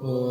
Oh.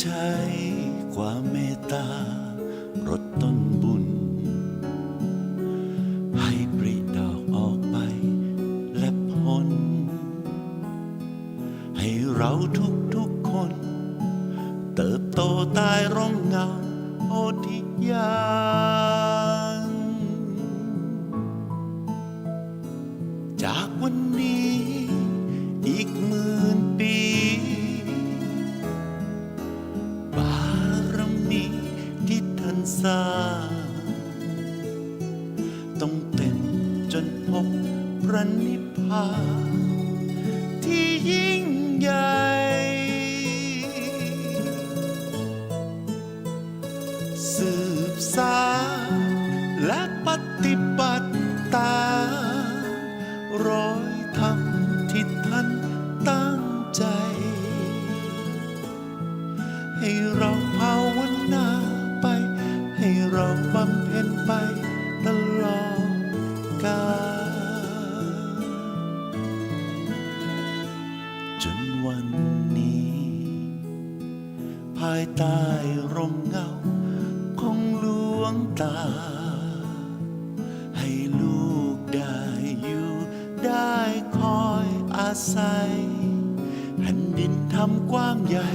ใช้ความเมตตา นพบพระนิพพานที่ยิ่ง ตา ให้ลูกได้อยู่ได้คอยอาศัยแผ่นดินทำกว้างใหญ่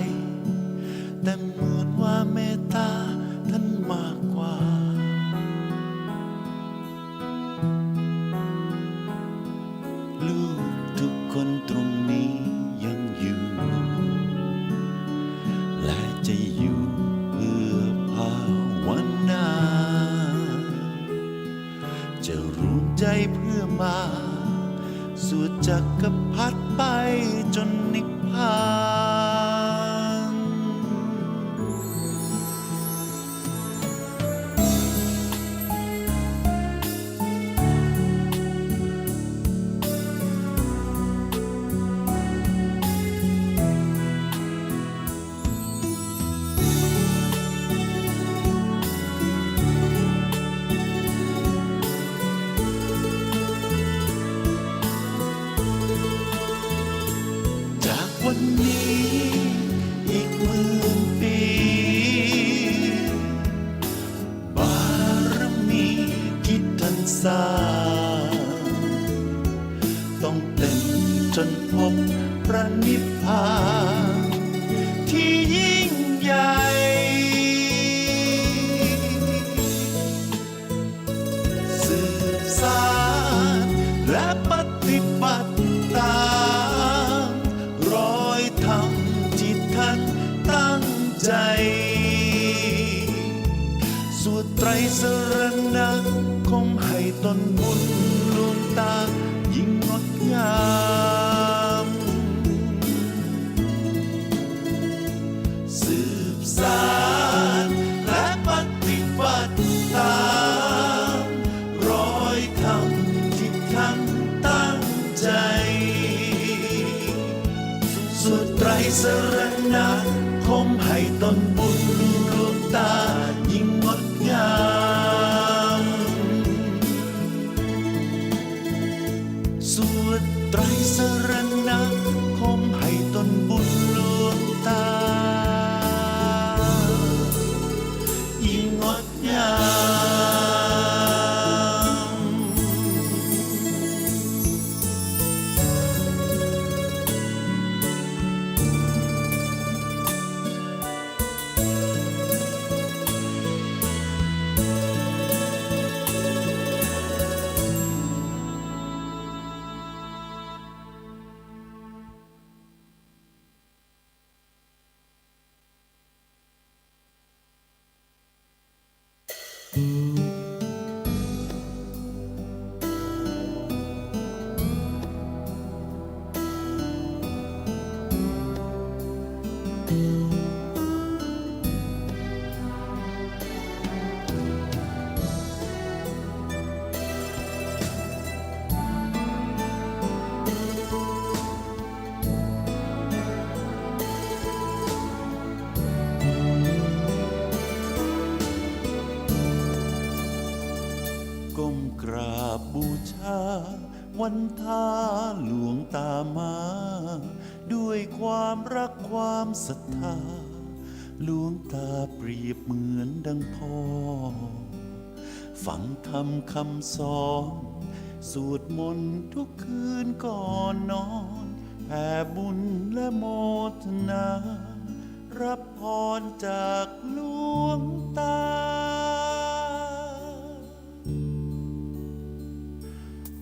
จนพบพระนิพพานที่ยิ่ง ชา วันทาหลวงตามา ด้วยความรักความศรัทธาหลวงตาเปรียบเหมือนดังพ่อ ฟังธรรมคำสอนสวดมนต์ทุกคืนก่อนนอนแผ่บุญและโมทนา รับพรจากหลวงตา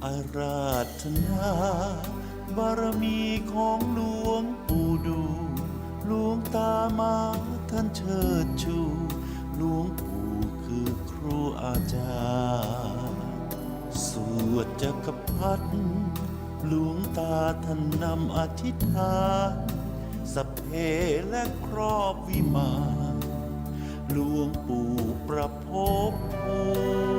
อาราธนาบารมีของหลวงปู่ดูหลวงตามาท่านเชิดชูหลวงปู่คือครูอาจารย์ สวดจักรพัฒหลวงตาท่านนำอธิษฐานสเพและครอบวิมานหลวงปู่ประพบภู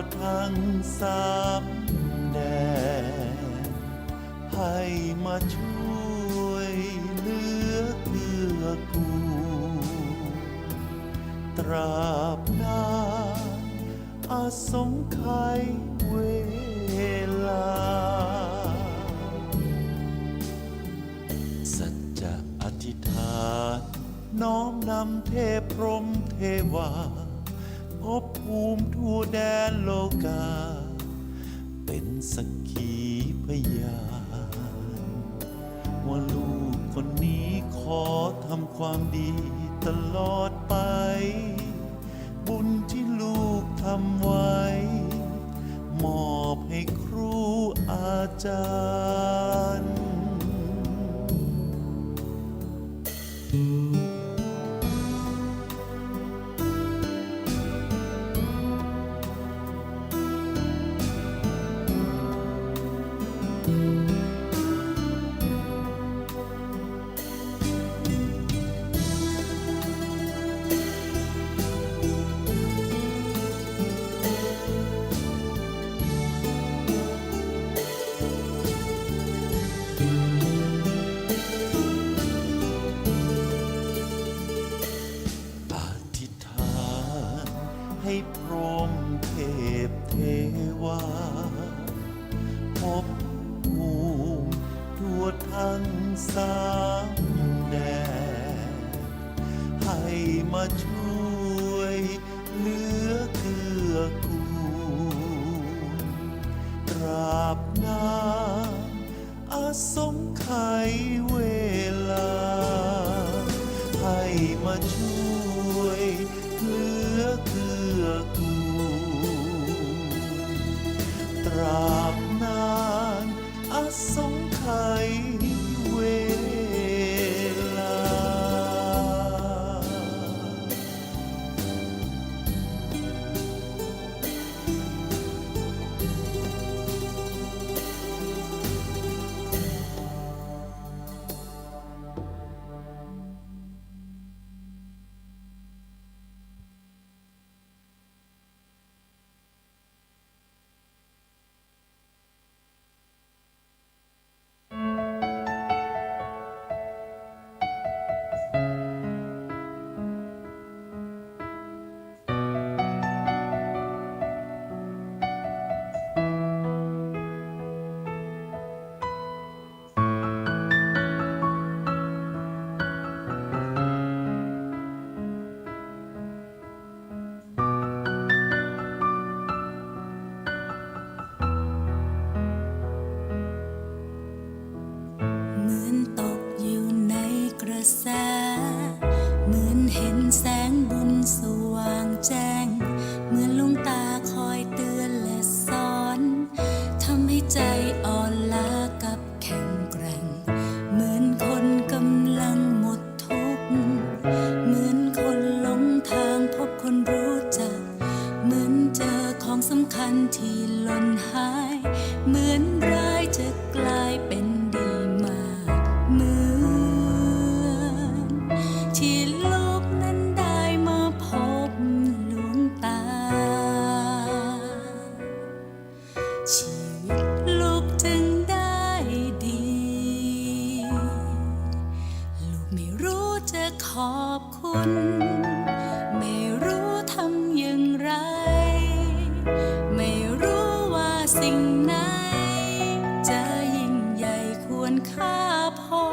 ทั่วทั้งสามแดนให้มาช่วยเหลือเกื้อกูตราบนานอาสงไขยเวลา สัจจะอธิษฐาน น้อมนำเทพพรหมเทวา ภูมิทั่วแดนโลกา เป็นสักขีพยานว่าลูกคนนี้ขอทำความดีตลอดไป บุญที่ลูกทำไว้ มอบให้ครูอาจารย์ ควรค่าพอ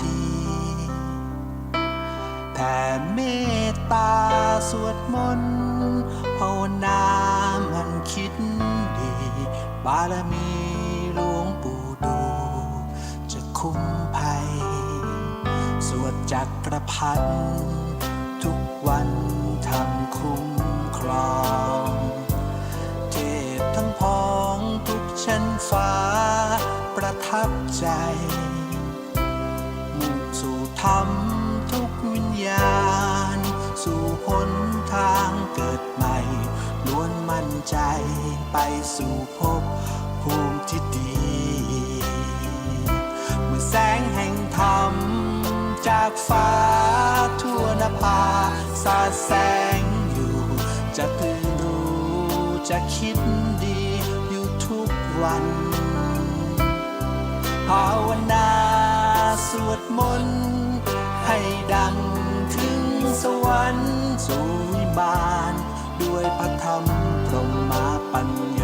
ทีแผ่เมตตาสวดมนต์ภาวนามันคิดดี บารมีหลวงปู่ดูจะคุ้มภัย สวดจักรพันทุกวันทำคุ้มครองเทพทั้งพองทุกชั้นฟ้าประทับใจ รรมทุกวิญญาณ สู่หนทางเกิดใหม่ ล้วนมั่นใจไปสู่ภพภูมิที่ดี เมื่อแสงแห่งธรรม จากฟ้าทั่วนภาสาดแสงอยู่ จะตื่นรู้จะคิดดีอยู่ทุกวันภาวนาสวดมนต์ ให้ดังถึงสวรรค์สู่วิมาน ด้วยพระธรรมพรหมาปัญโย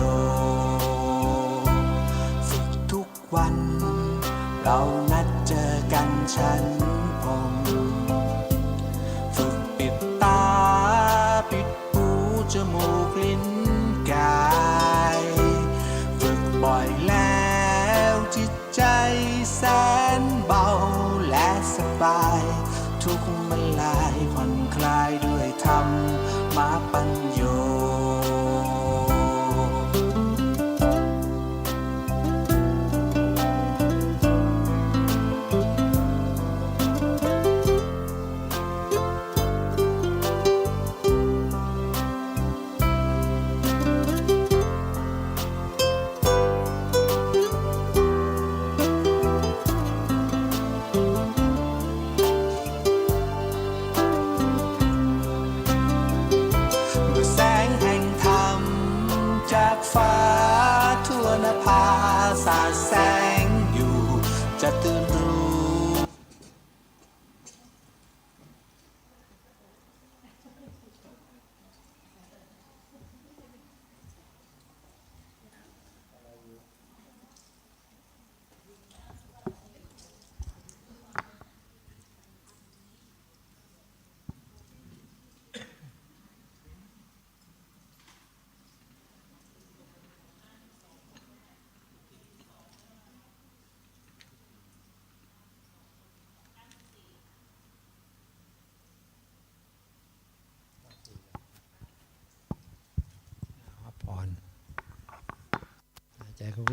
ฝึกทุกวัน เรานัดเจอกันฉันพมฝึกปิดตา ปิดหูจมูกลิ้นกาย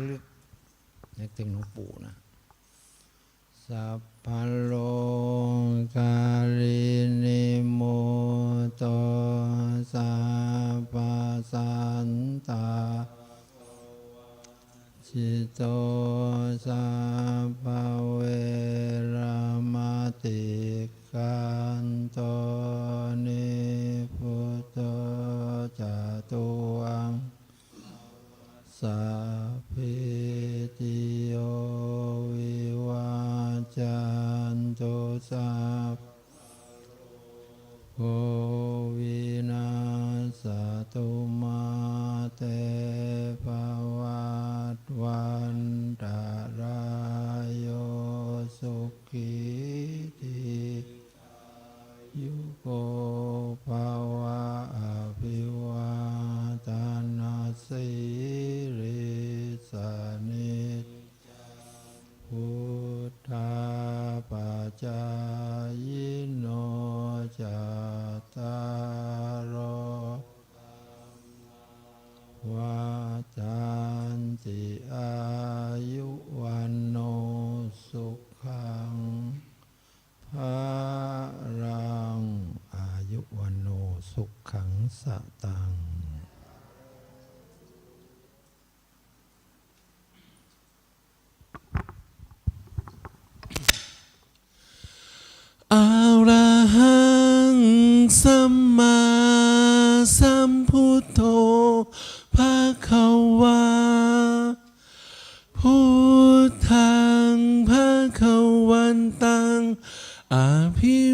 ลึกนึกถึงหลวงปู่นะสัพพโลกาลินิโมโตสัพพสันตาจิตโตสัพพเวระมติกันโตนิพุตโตจตุว สัพพิ อภิ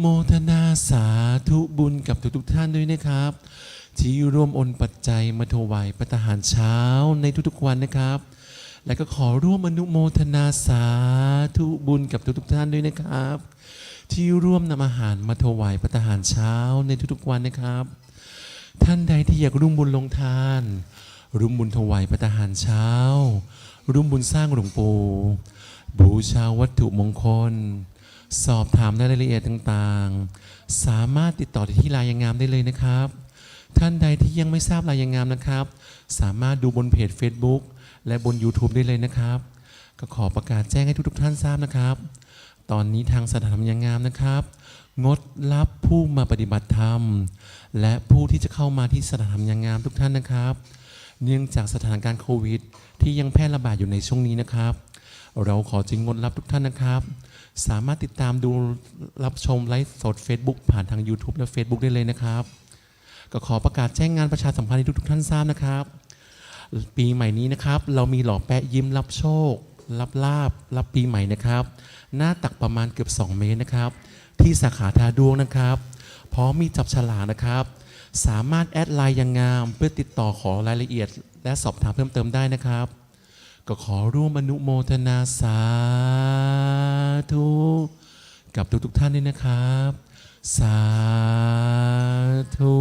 โมทนาสาธุบุญกับทุกๆท่านด้วยนะครับ ที่ร่วมโอนปัจจัยมาถวายประทารเช้าในทุกๆวันนะครับ และก็ขอร่วมอนุโมทนาสาธุบุญกับทุกๆท่านด้วยนะครับ ที่ร่วมนำอาหารมาถวายประทารเช้าในทุกๆวันนะครับ ท่านใดที่อยากร่วมบุญลงทาน ร่วมบุญถวายประทารเช้า ร่วมบุญสร้างหลวงปู่บูชาวัตถุมงคล สอบถามรายละเอียดต่างๆ สามารถติดต่อที่ลายยังงามได้เลยนะครับ ท่านใดที่ยังไม่ทราบลายยังงามนะครับ สามารถดูบนเพจ Facebook และบน YouTube ได้เลยนะครับ ก็ขอประกาศแจ้งให้ทุกๆท่านทราบนะครับ ตอนนี้ทางสถานธรรมยังงามนะครับ งดรับผู้มาปฏิบัติธรรม และผู้ที่จะเข้ามาที่สถานธรรมยังงามทุกท่านนะครับ เนื่องจากสถานการณ์โควิด ที่ยังแพร่ระบาดอยู่ในช่วงนี้นะครับ เราขอจึงงดรับทุกท่านนะครับ สามารถติดตามดูรับชมไลฟ์สด Facebook ผ่านทาง YouTube และ Facebook ได้เลยนะครับ ก็ขอประกาศแจ้งงานประชาสัมพันธ์ให้ทุกๆท่านทราบนะครับ ปีใหม่นี้นะครับ เรามีหล่อแปะยิ้มรับโชค รับลาบ รับปีใหม่นะครับ หน้าตักประมาณเกือบ 2 เมตรนะครับ ที่สาขาทาดวงนะครับ พร้อมมีจับฉลากนะครับ สามารถแอดไลน์ยังงาม เพื่อติดต่อขอรายละเอียด และสอบถามเพิ่มเติมได้นะครับ ก็ขอร่วมอนุโมทนาสาธุกับทุกๆท่านด้วยนะครับ สาธุ